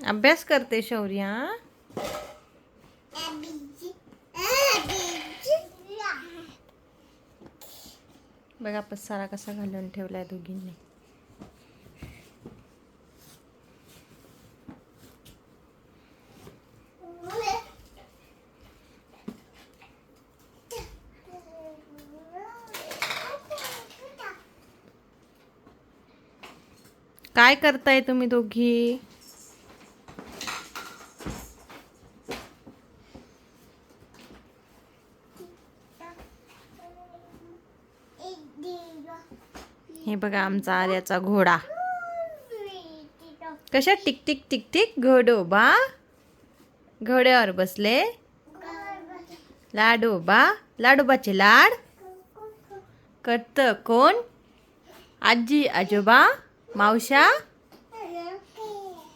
अभ्यास करते शौर्या बघा पसारा कसा घालून ठेवलाय दोघींनी. काय करताय तुम्ही दोघी? हे बघा आमचा आर्याचा घोडा. कशा टिक टिक टिक टिक. घोडोबा घोड्यावर बसले. लाडोबा लाडोबाचे लाड करत कोण? आजी आजोबा. मावशा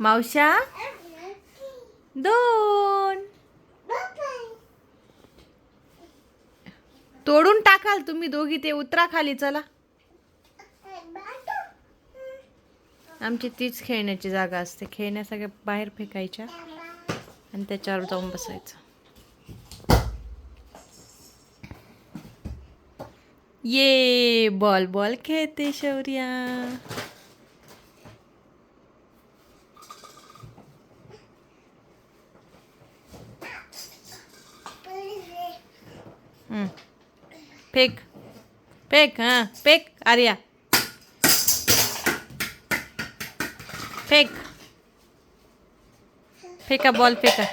मावशा दोन. तोडून टाकाल तुम्ही दोघी ते उतरा खाली चला. आमची तीच खेळण्याची जागा असते. खेळण्या सगळ्या बाहेर फेकायच्या आणि त्याच्यावर जाऊन बसायचं. ये बॉल बॉल खेळते शौर्या. फेक फेक हाँ फेक आर्या फेक फेका बॉल फेका.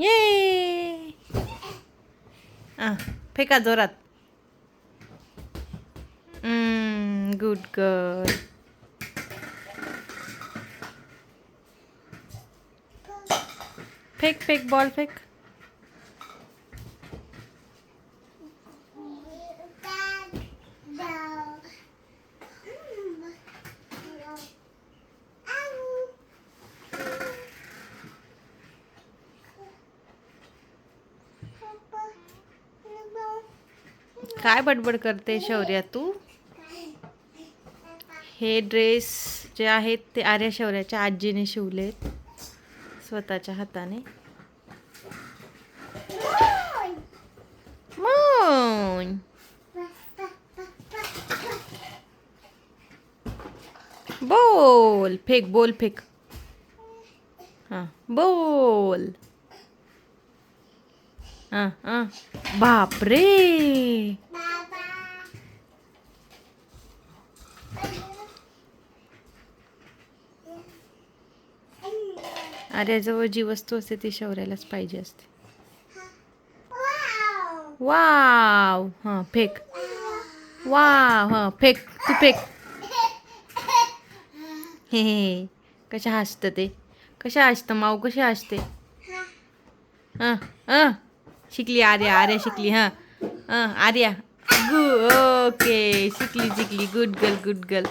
ये फेका जोरात गुड गर्ल फेक फेक बॉल फेक काय बडबड करते शौर्या तू? हे ड्रेस जे आहेत ते आर्या शौर्याच्या आजीने शिवलेत स्वतःच्या हाताने. बोल फेक बोल फेक. हां बोल. हां हां. बापरे. आर्याजवळ जी वस्तू असते ती शौर्यालाच पाहिजे असते. वाव हां फेक. वाव हां फेक. तू फेक. हे हे कशा हसतं ते? कशा हसतं? माऊ कशी हसते? हां हां. शिकली आर्या आर्या शिकली हां. हां आर्या. गु ओके शिकली शिकली. गुड गर्ल गुड गर्ल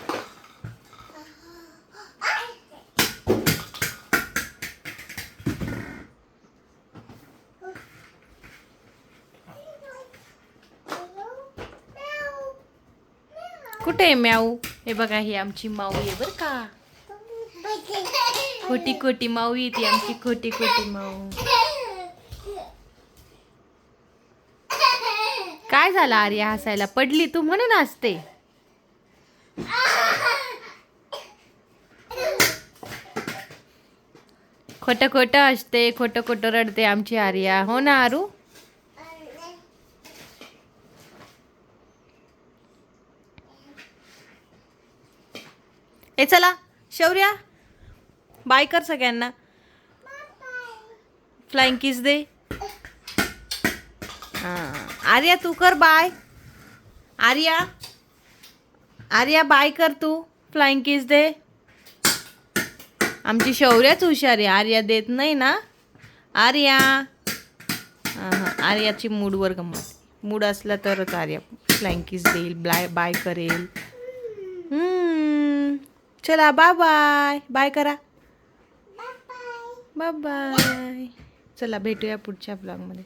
कुठे आहे म्याऊ? हे बघा ही आमची माऊ आहे बरं का. खोटी खोटी माऊ येते ती आमची खोटी खोटी माऊ. काय झालं आर्या हसायला? पडली तू म्हणून हसते. खोटं खोटं असते खोटं खोटं रडते आमची आर्या. हो ना आरू? ए चला. शौर्या. बाय कर सगळ्यांना. फ्लाइंग किस दे. हां. आर्या तू कर बाय. आर्या. आर्या बाय कर तू. फ्लाइंग किस दे. आमची शौर्याच हुशार आहे. आर्या देत नाही ना. आर्या. हां आर्याची मूडवर गंमत मूड असला तरच आर्या फ्लँकीज किस देईल ब्लाय बाय करेल. चला बाय बाय बाय करा. बाय बाय चला भेटूया पुढच्या ब्लॉगमध्ये